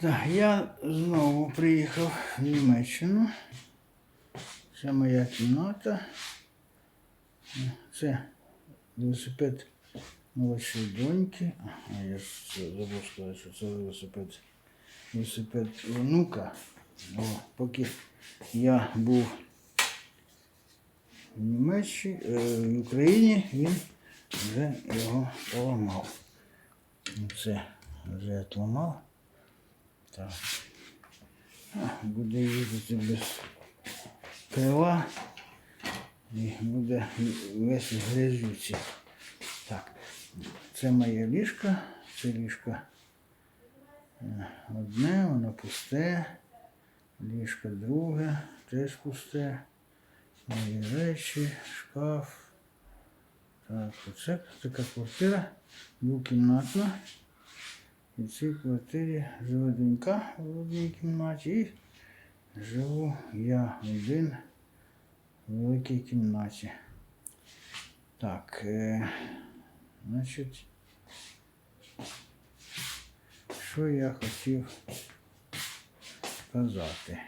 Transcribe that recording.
Так, я знову приїхав в Німеччину. Це моя кімната. Це велосипед молодшої доньки. А я ж забув сказати, що це велосипед. Велосипед внука. О, поки я був в Німеччині, е, в Україні, він вже його поламав. Це вже отламав. Так. Буде їздити без крила і буде весь в. Так, це моє ліжко, це ліжко е, одне, воно пусте, ліжко друге, теж пусте, мої речі, шкаф. Так, оце така квартира двокімнатна. В цій квартирі живе донька в одній кімнаті і живу я один в великій кімнаті. Так, е, значить, що я хотів сказати?